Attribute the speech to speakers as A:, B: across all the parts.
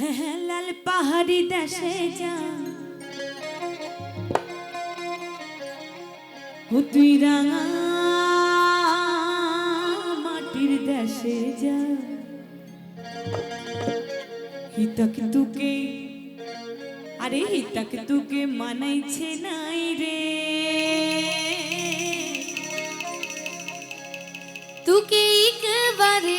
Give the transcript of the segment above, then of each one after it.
A: লাল পাহাড়ি দেশে যা। তুই রাঙা মাটির দেশে যা। হিতক তুকে, আরে হিতক তুকে মানাইছে নাই রে।
B: তুকে একবারে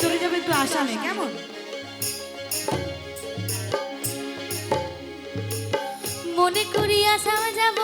A: চলে যাবে একটু আসামে কেমন?
B: মনে করি আসামে যাব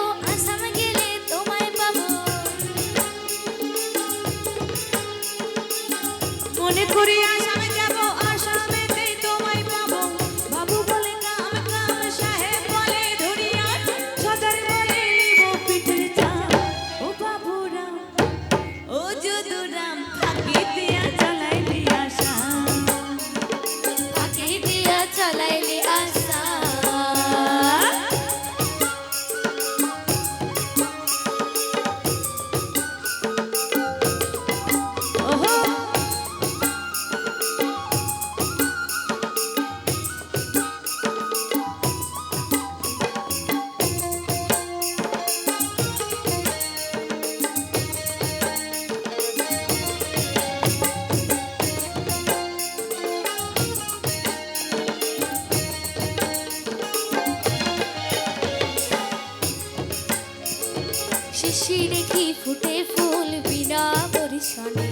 B: বসি দেখি ফুটে ফুল বিনা পরিশনে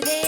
B: today.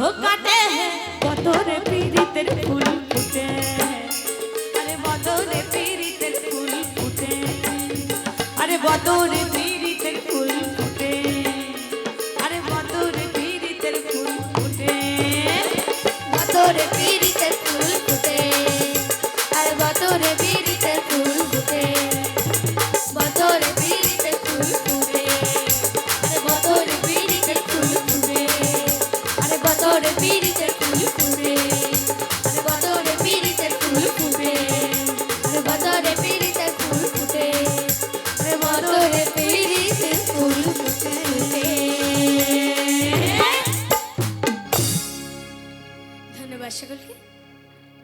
B: কাটে বদরে পীড়িতের ফুল ফুটে
A: আরে বদরে পীড়িতের ফুল ফুটে আরে বদরে
B: Take when you.